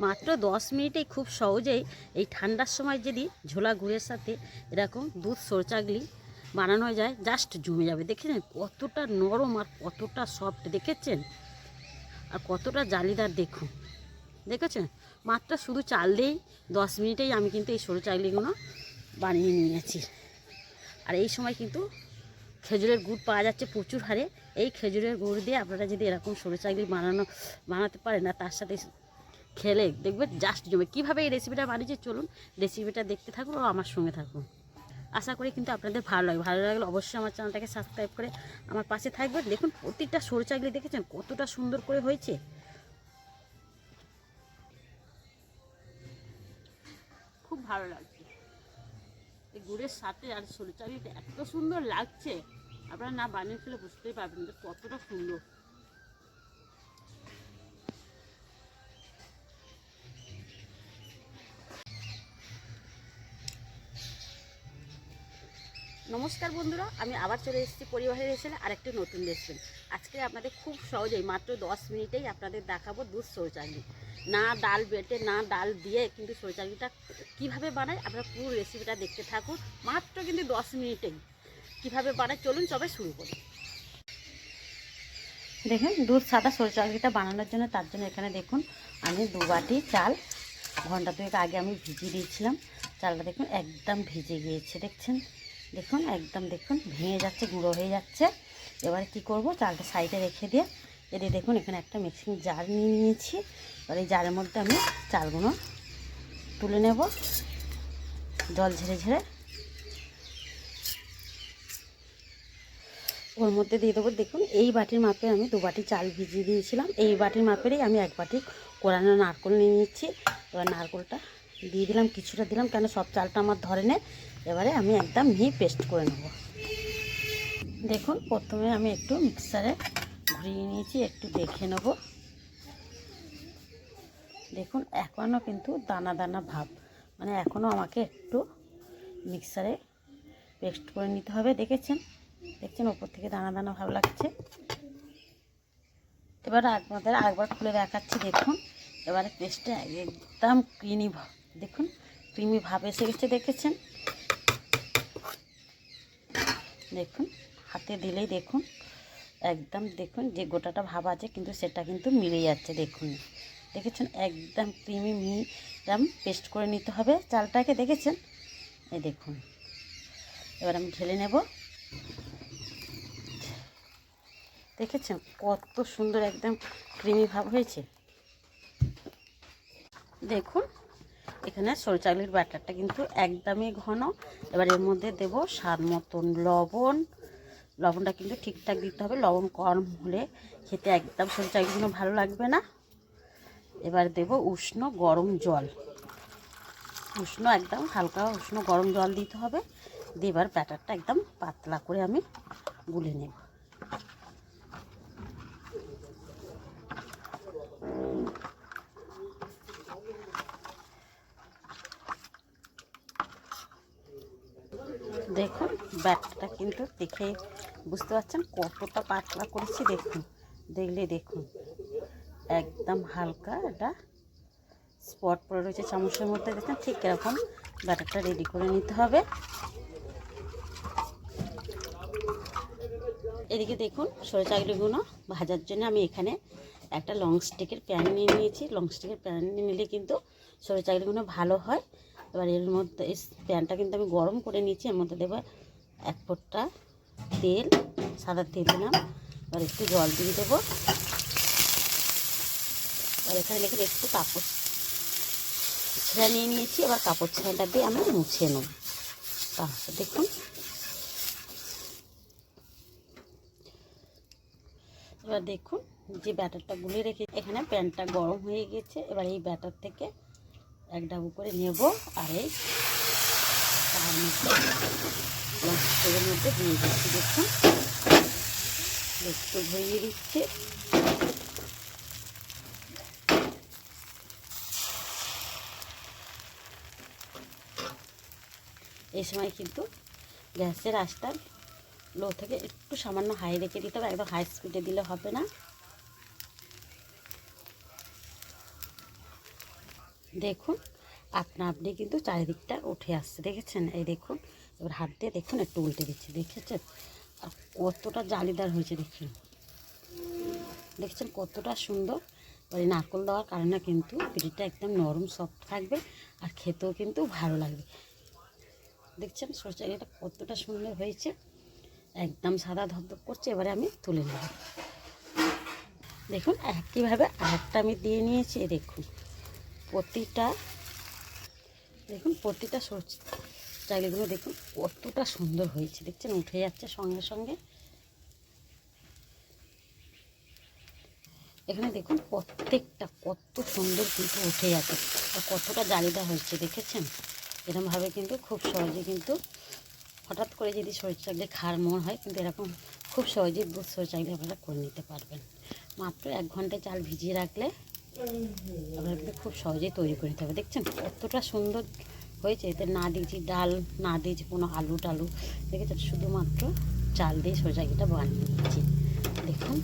মাত্র দশ মিনিটেই খুব সহজেই এই ঠান্ডার সময় যদি ঝোলা গুড়ের সাথে এরকম দুধ সরচাগলি বানানো যায় জাস্ট জমে যাবে। দেখেছেন? কতটা নরম আর কতটা সফট দেখেছেন? আর কতটা জালিদার, দেখুন। দেখেছেন? মাত্র শুধু চাল দিয়েই দশ মিনিটেই আমি কিন্তু এই সরু চাগলিগুলো বানিয়ে নিয়েছি। আর এই সময় কিন্তু খেজুরের গুড় পাওয়া যাচ্ছে প্রচুর হারে। এই খেজুরের গুড় দিয়ে আপনারা যদি এরকম সরু চাকরি বানানো, বানাতে পারেন না তার সাথে খেলে দেখবেন জাস্ট জমে। কীভাবে এই রেসিপিটা বানিয়েছি চলুন রেসিপিটা দেখতে থাকুন ও আমার সঙ্গে থাকুন আশা করি কিন্তু আপনাদের ভালো লাগে ভালো লাগলে অবশ্যই আমার চ্যানেলটাকে সাবস্ক্রাইব করে আমার পাশে থাকবেন। দেখুন প্রতিটা সরু চাকরি দেখেছেন কতটা সুন্দর করে হয়েছে। খুব ভালো লাগছে। এই গুড়ের সাথে আর সরু চাকরিটা এত সুন্দর লাগছে। আপনারা না বানিয়ে খেলে বুঝতেই পারবেন যে কতটা সুন্দর। নমস্কার বন্ধুরা, আমি আবার চলে এসেছি পরিবারের এসে আরেকটি নতুন রেসিপি আজকে আপনাদের খুব সহজেই, মাত্র দশ মিনিটেই আপনাদের দেখাবো দুধ শৌচাগলি না ডাল বেটে, না ডাল দিয়ে কিন্তু শৌচাগলিটা কীভাবে বানায়, আপনারা পুরো রেসিপিটা দেখতে থাকুন, মাত্র কিন্তু দশ মিনিটেই। কীভাবে বানায়, চলুন সবাই শুরু করুন দেখুন, দুধ সাদা শৌচাগলিটা বানানোর জন্য, তার জন্য এখানে দেখুন, আমি দু বাটি চাল, ঘণ্টা দুয়েক আগে আমি ভিজিয়ে দিয়েছিলাম। চালটা দেখুন, একদম ভিজে গিয়েছে, দেখছেন? দেখুন, একদম দেখুন, ভেঙে যাচ্ছে, গুঁড়ো হয়ে যাচ্ছে। এবারে কি করব? চালটা সাইডে রেখে দিয়ে এদের দেখুন, এখানে একটা মিক্সিং জার নিয়ে নিয়েছি। এবার এই জারের মধ্যে আমি চালগুলো তুলে নেব। জল ঝেড়ে ঝেড়ে। ওর মধ্যে দিয়ে দেবো, দেখুন, এই বাটির মাপে আমি দু বাটি চাল ভিজিয়ে দিয়েছিলাম। এই বাটির মাপেরই আমি এক বাটি কোরানো নারকোল নিয়ে নিচ্ছি। এবার নারকোলটা দিয়ে দিলাম, কিছুটা দিলাম, কেন সব চালটা আমার ধরে নে। এবারে আমি একদম মিহি পেস্ট করে নেব। দেখুন, প্রথমে আমি একটু মিক্সারে ঘুরিয়ে নিয়েছি, একটু দেখে নেব। দেখুন এখনও কিন্তু দানা দানা ভাব। মানে এখনও আমাকে একটু মিক্সারে পেস্ট করে নিতে হবে, দেখেছেন? দেখছেন, ওপর থেকে দানা দানা ভাব লাগছে। এবার আপনাদের আরেকবার খুলে দেখাচ্ছি, দেখুন। এবারে পেস্টটা একদম ক্রিমি ভাব। দেখুন ক্রিমি ভাব এসে গেছে দেখেছেন? দেখুন, হাতে দিলেই দেখুন, একদম দেখুন যে গোটাটা ভাব আছে, কিন্তু সেটা কিন্তু মিলে যাচ্ছে, দেখুন। দেখেছেন? একদম ক্রিমি মিরাম পেস্ট করে নিতে হবে চালটাকে, দেখেছেন? এই দেখুন, এবার আমি ঢেলে নেব। দেখেছেন? কত সুন্দর একদম ক্রিমি ভাব হয়েছে। দেখুন এখানে সরু ব্যাটারটা কিন্তু একদমই ঘন। এবার এর মধ্যে দেব স্বাদ মতন লবণ। লবণটা কিন্তু ঠিকঠাক দিতে হবে, লবণ কম হলে খেতে একদম সরু চালগুলো ভালো লাগবে না। এবার দেব উষ্ণ গরম জল। উষ্ণ একদম হালকা উষ্ণ গরম জল দিতে হবে। দিয়ে এবার ব্যাটারটা একদম পাতলা করে আমি গুলে নেব। দেখুন ব্যাটটা কিন্তু দেখে বুঝতে পারছেন কতটা পাতলা করেছি, দেখুন, দেখলে দেখুন, একদম হালকা এটা স্পট পড়ে রয়েছে চামচের মধ্যে, দেখুন ঠিক এরকম ব্যাটারটা রেডি করে নিতে হবে। এদিকে দেখুন, সরে চাকরিগুলো ভাজার জন্য আমি এখানে একটা লং স্টিকের প্যান নিয়ে নিয়েছি। লং স্টিকের প্যান নিয়ে নিলে কিন্তু সরে চাকরিগুলো ভালো হয়। এবার এর মধ্যে এই প্যানটা কিন্তু আমি গরম করে নিয়েছি। এর মধ্যে দেবো এক ফোঁটা তেল, সাদা তেল দিলাম। এবার একটু জল দিয়ে দেবো। আর এখানে লেখে একটু কাপড় ছেঁড়া নিয়ে নিয়েছি। এবার কাপড় ছেঁড়াটা দিয়ে আমি মুছে নেব। দেখুন। এবার দেখুন যে ব্যাটারটা গুলে রেখে এখানে প্যানটা গরম হয়ে গেছে। এবার এই ব্যাটার থেকে এক ডাবু করে নেব আর এই তার মধ্যে মধ্যে দিয়ে দিচ্ছি, দেখুন। একটু ভরিয়ে দিচ্ছি। এই সময় কিন্তু গ্যাসের আঁচটা লো থেকে একটু সামান্য হাই রেখে দিতে হবে, একদম হাই স্পিডে দিলে হবে না। দেখুন আপনা আপনি কিন্তু চারিদিকটা উঠে আসছে, দেখেছেন? এই দেখুন, এবার হাত দিয়ে দেখুন, একটু উল্টে দিচ্ছি, দেখেছেন? আর কতটা জালিদার হয়েছে, দেখুন। দেখছেন কতটা সুন্দর? এই নারকল দেওয়ার কারণে কিন্তু পিঠিটা একদম নরম সফট থাকবে আর খেতেও কিন্তু ভালো লাগবে। দেখছেন সরষে এটা কতটা সুন্দর হয়েছে। একদম সাদা ধপধপ করছে, এবারে আমি তুলে নেব। দেখুন, একইভাবে আরেকটা আমি দিয়ে নিয়েছি দেখুন। প্রতিটা, দেখুন, প্রতিটা চাইলেগুলো দেখুন, কতটা সুন্দর হয়েছে। দেখছেন, উঠে যাচ্ছে সঙ্গে সঙ্গে। এখানে দেখুন, প্রত্যেকটা কত সুন্দর কিন্তু উঠে যাচ্ছে। আর কতটা জালিদা হয়েছে, দেখেছেন? এরকমভাবে কিন্তু খুব সহজে কিন্তু হঠাৎ করে যদি শরীর চাকলি খাওয়ার মন হয়, কিন্তু এরকম খুব সহজে দুধ সরষে চাকলি আপনারা করে নিতে পারবেন। মাত্র এক ঘন্টায় চাল ভিজিয়ে রাখলে আপনারা খুব সহজেই তৈরি করে নিতে হবে। দেখছেন কতটা সুন্দর হয়েছে। এতে না দিয়েছি ডাল না দিয়েছি কোনো আলু টালু। দেখেছেন শুধুমাত্র চাল দিয়ে সরষে চাকলিটা বানিয়ে নিয়েছি। দেখুন,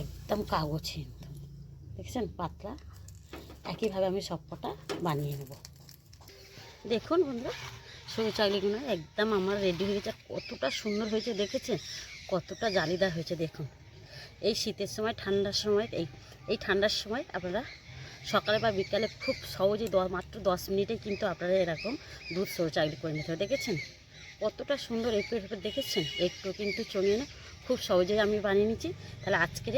একদম কাগজহীন দেখছেন পাতলা? একইভাবে আমি সবকটা বানিয়ে নেব। দেখুন বন্ধুরা সরু একদম আমার রেডি হয়ে গেছে। কতটা সুন্দর হয়েছে, দেখেছেন? কতটা জালিদার হয়েছে, দেখুন। এই শীতের সময়, ঠান্ডার সময়, এই এই ঠান্ডার সময় আপনারা সকালে বা বিকালে খুব সহজেই মাত্র দশ মিনিটে কিন্তু আপনারা এরকম দুধ সরু চাকলি করে নিতে দেখেছেন? কতটা সুন্দর একটু একটু দেখেছেন? একটু কিন্তু চঙিয়ে না, খুব সহজেই আমি বানিয়ে নিচ্ছি। তাহলে আজকের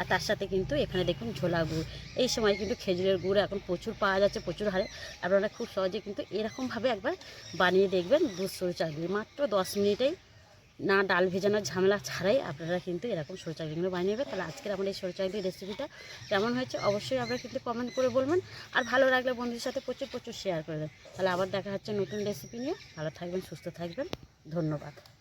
আর তার সাথে কিন্তু এখানে দেখুন ঝোলা গুড়। এই সময় কিন্তু খেজুরের গুড় এখন প্রচুর পাওয়া যাচ্ছে, প্রচুর হারে। আপনারা খুব সহজে কিন্তু এরকমভাবে একবার বানিয়ে দেখবেন দুধ সরু চাকলি মাত্র দশ মিনিটেই না, ডাল ভেজানোর ঝামেলা ছাড়াই আপনারা কিন্তু এরকম সরু চাকলিগুলো বানিয়ে নেবেন। তাহলে আজকের আমার এই সরু চাকলির রেসিপিটা কেমন হয়েছে অবশ্যই আপনারা কিন্তু কমেন্ট করে বলবেন। আর ভালো লাগলে বন্ধুদের সাথে প্রচুর প্রচুর শেয়ার করে দেবেন। তাহলে আবার দেখা হচ্ছে নতুন রেসিপি নিয়ে। ভালো থাকবেন, সুস্থ থাকবেন। ধন্যবাদ।